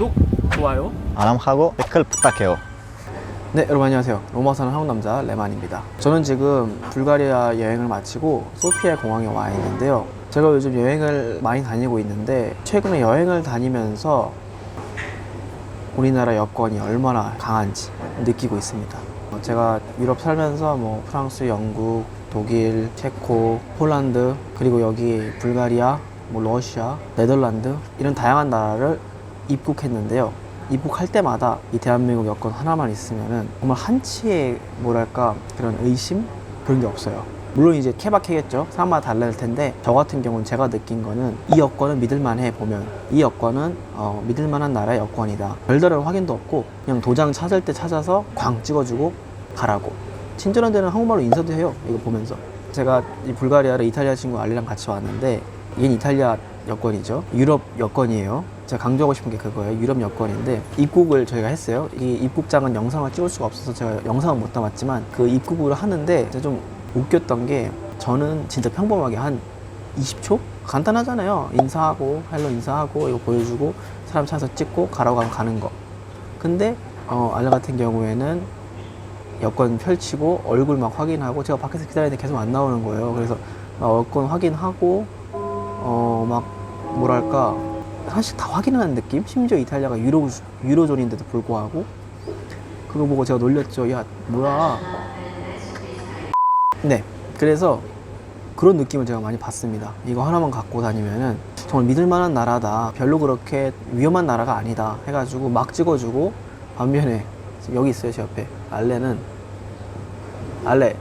구독, 좋아요. 알람하고 댓글 부탁해요. 네, 여러분 안녕하세요. 로마 사는 한국 남자 레만입니다. 저는 지금 불가리아 여행을 마치고 소피아 공항에 와 있는데요. 제가 요즘 여행을 많이 다니고 있는데 최근에 여행을 다니면서 우리나라 여권이 얼마나 강한지 느끼고 있습니다. 어, 제가 유럽 살면서 뭐 프랑스, 영국, 독일, 체코, 폴란드 그리고 여기 불가리아, 뭐 러시아, 네덜란드 이런 다양한 나라를 입국했는데요. 입국할 때마다 이 대한민국 여권 하나만 있으면은 정말 한치의 뭐랄까 그런 의심 그런 게 없어요. 물론 이제 케바케겠죠. 사람마다 달라질 텐데 저 같은 경우는 제가 느낀 거는 이 여권은 믿을만해 보면 이 여권은 어, 믿을만한 나라의 여권이다. 별다른 확인도 없고 그냥 도장 찾을 때 찾아서 광 찍어주고 가라고. 친절한 데는 한국말로 인사도 해요. 이거 보면서 제가 이 불가리아를 이탈리아 친구 알리랑 같이 왔는데 얘는 이탈리아 여권이죠. 유럽 여권이에요. 제가 강조하고 싶은 게 그거예요. 유럽 여권인데 입국을 저희가 했어요. 이 입국장은 영상을 찍을 수가 없어서 제가 영상은 못 담았지만 그 입국을 하는데 좀 웃겼던 게 저는 진짜 평범하게 한 20초? 간단하잖아요. 인사하고 헬로 인사하고 이거 보여주고 사람 찾아서 찍고 가라고 하면 가는 거. 근데 어, 알라 같은 경우에는 여권 펼치고 얼굴 막 확인하고 제가 밖에서 기다리는데 계속 안 나오는 거예요. 그래서 막 여권 확인하고 어 막 뭐랄까 사실 다 확인하는 느낌? 심지어 이탈리아가 유로 유로존인데도 불구하고 그거 보고 제가 놀렸죠. 야 뭐야? 네. 그래서 그런 느낌을 제가 많이 받습니다. 이거 하나만 갖고 다니면은 정말 믿을 만한 나라다. 별로 그렇게 위험한 나라가 아니다. 해가지고 막 찍어주고 반면에 여기 있어요 제 옆에 알레는 알레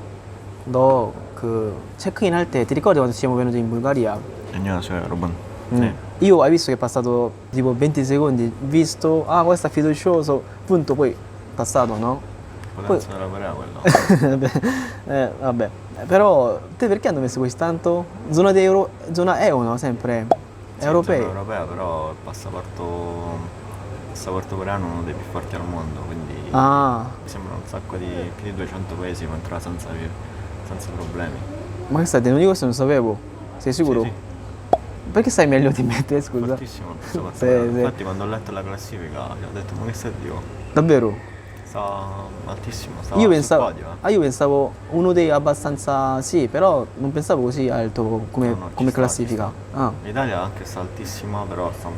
너 그 체크인 할때 ci siamo venuti in Bulgaria? 안녕하세요 여러분. 네. Io hai visto che è passato tipo 20 secondi, visto, ah questo è fiducioso, punto, poi passato, no? Potenza della Corea quello. Vabbè, eh, vabbè. Però te perché hanno messo così tanto? Zona, di euro, zona EU, no? Sempre. Sì, Europei. zona europea, però il passaporto, il passaporto coreano è uno dei più forti al mondo, quindi Ah, mi sembrano un sacco di più di 200 paesi può entrare senza, senza problemi. ma che stai dicendo? Io questo non sapevo. Sei sicuro? Sì, Perché sai meglio di me, te, scusa? Fortissimo Sì, sì. Infatti quando ho letto la classifica ho detto ma che stai Dio? Davvero? Sta altissimo, sta io pensavo, podio. eh. ah, io pensavo uno dei abbastanza sì, però non pensavo così alto come, No, no, come sta, classifica. Ah. L'Italia anche sta altissima, però sta un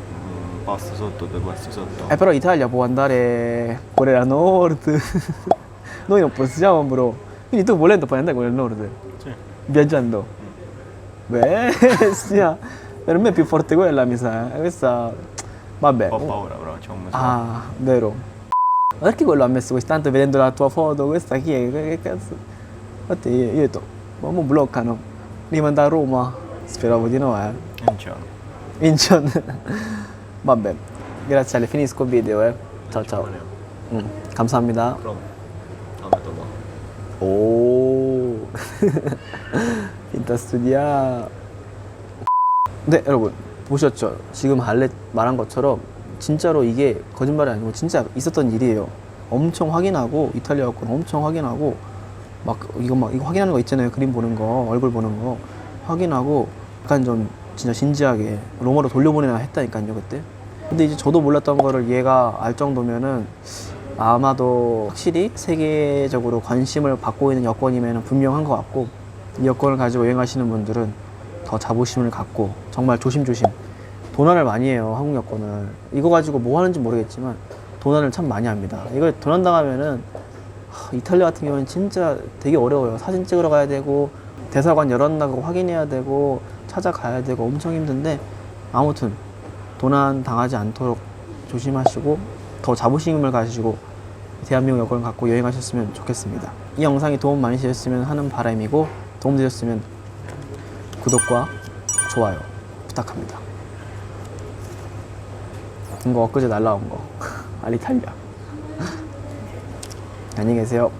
posto sotto, due posti sotto. Eh, però l'Italia può andare Corea Nord. Noi non possiamo, bro. Quindi tu volendo puoi andare con il Nord, Sì. viaggiando. Bestia. per me è più forte quella, mi sa. eh. Questa... Vabbè. Un po' paura però, c'è un mese. Ah, vero. Ma perché quello ha messo così tanto vedendo la tua foto? Questa chi è? Che, che cazzo? Infatti io, io ho detto, ma mo bloccano. Rimanda a Roma. Speravo di no, eh. Non c'è. Incheon. Vabbè. grazie Ale, finisco il video, eh. ciao ciao. 음, 감사합니다. 그럼 다음에 또 봐. 오. 인타 스튜디아. 네, 여러분. 보셨죠? 지금 알레 말한 것처럼 진짜로 이게 거짓말이 아니고 진짜 있었던 일이에요. 엄청 확인하고 이탈리아 여권 엄청 확인하고 막 이거 막 이거 확인하는 거 있잖아요. 그림 보는 거, 얼굴 보는 거 확인하고 약간 좀 진짜 진지하게 로마로 돌려보내나 했다니까요, 그때. 근데 이제 저도 몰랐던 거를 얘가 알 정도면은 아마도 확실히 세계적으로 관심을 받고 있는 여권이면 분명한 것 같고 이 여권을 가지고 여행하시는 분들은 더 자부심을 갖고 정말 조심조심 도난을 많이 해요 한국 여권을. 이거 가지고 뭐 하는지 모르겠지만 도난을 참 많이 합니다. 이걸 도난 당하면은 하, 이탈리아 같은 경우는 진짜 되게 어려워요. 사진 찍으러 가야 되고 대사관 열었나 그거 확인해야 되고 찾아가야 되고 엄청 힘든데 아무튼 도난 당하지 않도록 조심하시고 더 자부심을 가지고 대한민국 여권을 갖고 여행하셨으면 좋겠습니다. 이 영상이 도움 많이 되셨으면 하는 바람이고 도움 되셨으면 구독과 좋아요 부탁합니다. 이거 엊그제 날라온 거 알리탈리아. 안녕히 계세요.